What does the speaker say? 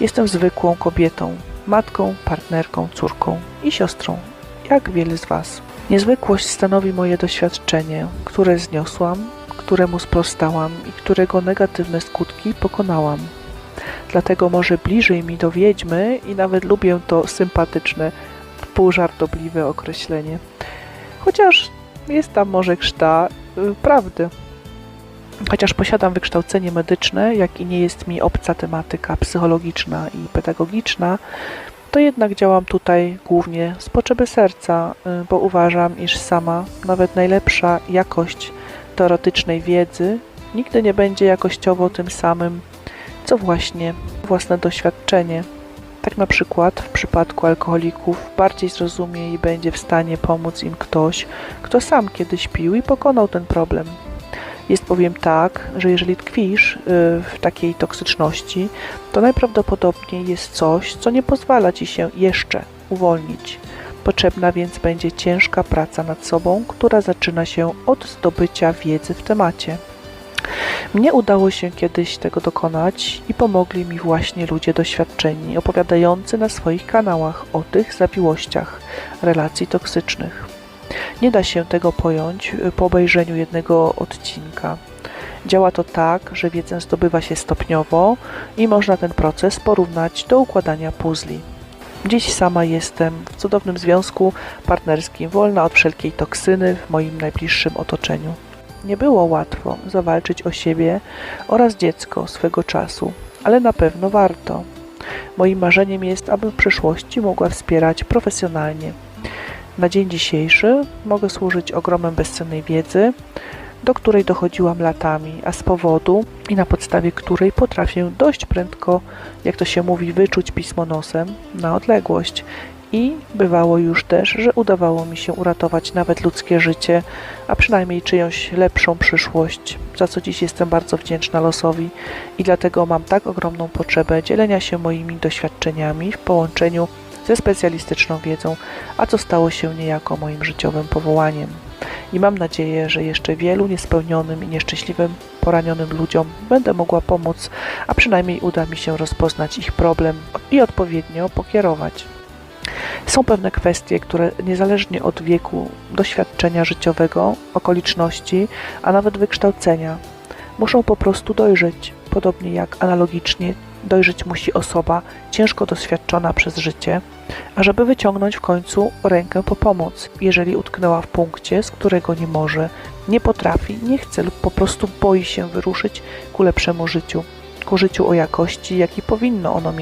Jestem zwykłą kobietą, matką, partnerką, córką i siostrą, jak wiele z Was. Niezwykłość stanowi moje doświadczenie, które zniosłam, któremu sprostałam i którego negatywne skutki pokonałam. Dlatego może bliżej mi do wiedźmy i nawet lubię to sympatyczne, półżartobliwe określenie. Chociaż jest tam może krzta y, prawdy. Chociaż posiadam wykształcenie medyczne, jak i nie jest mi obca tematyka psychologiczna i pedagogiczna, to jednak działam tutaj głównie z potrzeby serca, y, bo uważam, iż sama, nawet najlepsza jakość teoretycznej wiedzy nigdy nie będzie jakościowo tym samym, co właśnie własne doświadczenie. Tak na przykład w przypadku alkoholików bardziej zrozumie i będzie w stanie pomóc im ktoś, kto sam kiedyś pił i pokonał ten problem. Jest bowiem tak, że jeżeli tkwisz y, w takiej toksyczności, to najprawdopodobniej jest coś, co nie pozwala ci się jeszcze uwolnić. Potrzebna więc będzie ciężka praca nad sobą, która zaczyna się od zdobycia wiedzy w temacie. Mnie udało się kiedyś tego dokonać i pomogli mi właśnie ludzie doświadczeni, opowiadający na swoich kanałach o tych zawiłościach relacji toksycznych. Nie da się tego pojąć y, po obejrzeniu jednego odcinka. Działa to tak, że wiedzę zdobywa się stopniowo i można ten proces porównać do układania puzli. Dziś sama jestem w cudownym związku partnerskim, wolna od wszelkiej toksyny w moim najbliższym otoczeniu. Nie było łatwo zawalczyć o siebie oraz dziecko swego czasu, ale na pewno warto. Moim marzeniem jest, aby w przyszłości mogła wspierać profesjonalnie. Na dzień dzisiejszy mogę służyć ogromem bezcennej wiedzy, do której dochodziłam latami, a z powodu i na podstawie której potrafię dość prędko, jak to się mówi, wyczuć pismo nosem na odległość. I bywało już też, że udawało mi się uratować nawet ludzkie życie, a przynajmniej czyjąś lepszą przyszłość, za co dziś jestem bardzo wdzięczna losowi i dlatego mam tak ogromną potrzebę dzielenia się moimi doświadczeniami w połączeniu ze specjalistyczną wiedzą, a co stało się niejako moim życiowym powołaniem. I mam nadzieję, że jeszcze wielu niespełnionym i nieszczęśliwym, poranionym ludziom będę mogła pomóc, a przynajmniej uda mi się rozpoznać ich problem i odpowiednio pokierować. Są pewne kwestie, które niezależnie od wieku, doświadczenia życiowego, okoliczności, a nawet wykształcenia, muszą po prostu dojrzeć, podobnie jak analogicznie dojrzeć musi osoba ciężko doświadczona przez życie, ażeby wyciągnąć w końcu rękę po pomoc, jeżeli utknęła w punkcie, z którego nie może, nie potrafi, nie chce lub po prostu boi się wyruszyć ku lepszemu życiu, ku życiu o jakości, jaki powinno ono